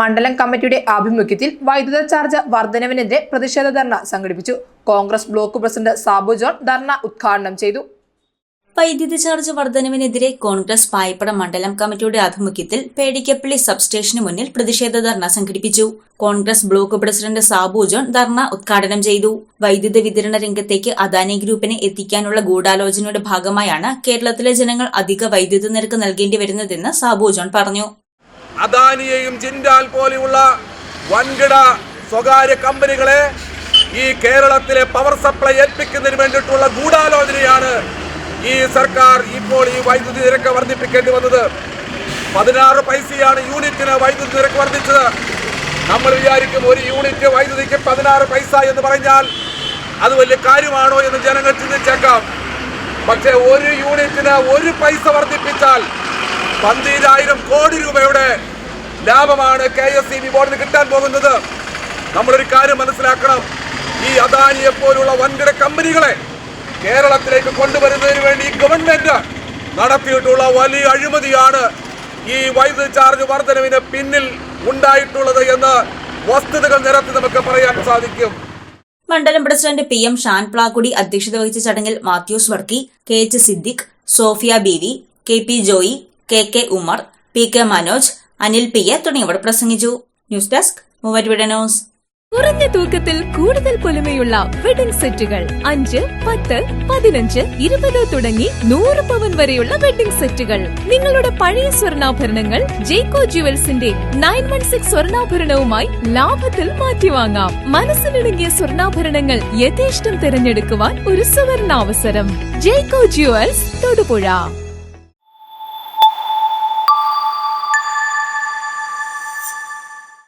മണ്ഡലം കമ്മിറ്റിയുടെ ആഭിമുഖ്യത്തിൽ വൈദ്യുത ചാർജ് വർധനവിനെതിരെ പ്രതിഷേധ ധർണ സംഘടിപ്പിച്ചു. കോൺഗ്രസ് ബ്ലോക്ക് പ്രസിഡന്റ് സാബു ജോൺ ധർണ ഉദ്ഘാടനം ചെയ്തു. വൈദ്യുതി ചാർജ് വർധനവിനെതിരെ കോൺഗ്രസ് പായപ്പട മണ്ഡലം കമ്മിറ്റിയുടെ ആഭിമുഖ്യത്തിൽ പേടിക്കപ്പള്ളി സബ്സ്റ്റേഷന് മുന്നിൽ പ്രതിഷേധ ധർണ സംഘടിപ്പിച്ചു. കോൺഗ്രസ് ബ്ലോക്ക് പ്രസിഡന്റ് സാബു ജോൺ ധർണ ഉദ്ഘാടനം ചെയ്തു. വൈദ്യുത വിതരണ രംഗത്തേക്ക് അദാനി ഗ്രൂപ്പിനെ എത്തിക്കാനുള്ള ഗൂഢാലോചനയുടെ ഭാഗമായാണ് കേരളത്തിലെ ജനങ്ങൾ അധിക വൈദ്യുത നിരക്ക് നൽകേണ്ടി വരുന്നതെന്ന് സാബു ജോൺ പറഞ്ഞു. അദാനിയെയും ജിൻഡാൽ പോലെയുള്ള വൻകിട സ്വകാര്യ കമ്പനികളെ ഈ കേരളത്തിലെ പവർ സപ്ലൈ ഏൽപ്പിക്കുന്നതിന് വേണ്ടിയിട്ടുള്ള ഗൂഢാലോചനയാണ് ഈ സർക്കാർ ഇപ്പോൾ ഈ വൈദ്യുതി നിരക്ക് വർദ്ധിപ്പിക്കേണ്ടി വന്നത്. പതിനാറ് പൈസയാണ് യൂണിറ്റിന് വൈദ്യുതി നിരക്ക് വർദ്ധിച്ചത്. നമ്മൾ വിചാരിക്കും ഒരു യൂണിറ്റ് വൈദ്യുതിക്ക് പതിനാറ് പൈസ എന്ന് പറഞ്ഞാൽ അത് വലിയ കാര്യമാണോ എന്ന് ജനങ്ങൾ ചിന്തിച്ചേക്കാം. പക്ഷേ ഒരു യൂണിറ്റിന് ഒരു പൈസ വർദ്ധിപ്പിച്ചാൽ പന്തിരായിരം കോടി രൂപയുടെ ലാഭമാണ് കെ എസ് ഇ ബി ബോർഡിന് കിട്ടാൻ പോകുന്നത്. നമ്മളൊരു കാര്യം മനസ്സിലാക്കണം. ഈ അദാനിയെ പോലുള്ള വൻകിട കമ്പനികളെ കേരളത്തിലേക്ക് കൊണ്ടുവരുന്നതിന് വേണ്ടി ഗവൺമെന്റ് നടത്തിയിട്ടുള്ള വലിയ അഴിമതിയാണ് ഈ വൈദ്യുതി ചാർജ് വർധനവിന് പിന്നിൽ ഉണ്ടായിട്ടുള്ളത് എന്ന് വസ്തുതകൾ നിരത്തി നമുക്ക് പറയാൻ സാധിക്കും. മണ്ഡലം president P M Shan Plakkudi അധ്യക്ഷത വഹിച്ച ചടങ്ങിൽ Mathews Varkey K H Siddique Sofia Beevi K P Joy K K Umar P K Manoj Anil P A തുടങ്ങിയവർ പ്രസംഗിച്ചു. ന്യൂസ് ഡെസ്ക് മൂവാറ്റുപുഴ കുറഞ്ഞ തൂക്കത്തിൽ കൂടുതൽ പൊലിമയുള്ള വെഡിംഗ് സെറ്റുകൾ അഞ്ച് പത്ത് പതിനഞ്ച് ഇരുപത് തുടങ്ങി നൂറ് പവൻ വരെയുള്ള വെഡിംഗ് സെറ്റുകൾ നിങ്ങളുടെ പഴയ സ്വർണാഭരണങ്ങൾ ജേക്കോ ജുവൽസിന്റെ നയൻ വൺ സിക്സ് സ്വർണാഭരണവുമായി ലാഭത്തിൽ മാറ്റിവാങ്ങാം. മനസ്സിലിണങ്ങിയ സ്വർണാഭരണങ്ങൾ യഥേഷ്ടം തിരഞ്ഞെടുക്കുവാൻ ഒരു സുവർണാവസരം. ജേക്കോ ജുവൽസ് തൊടുപുഴ.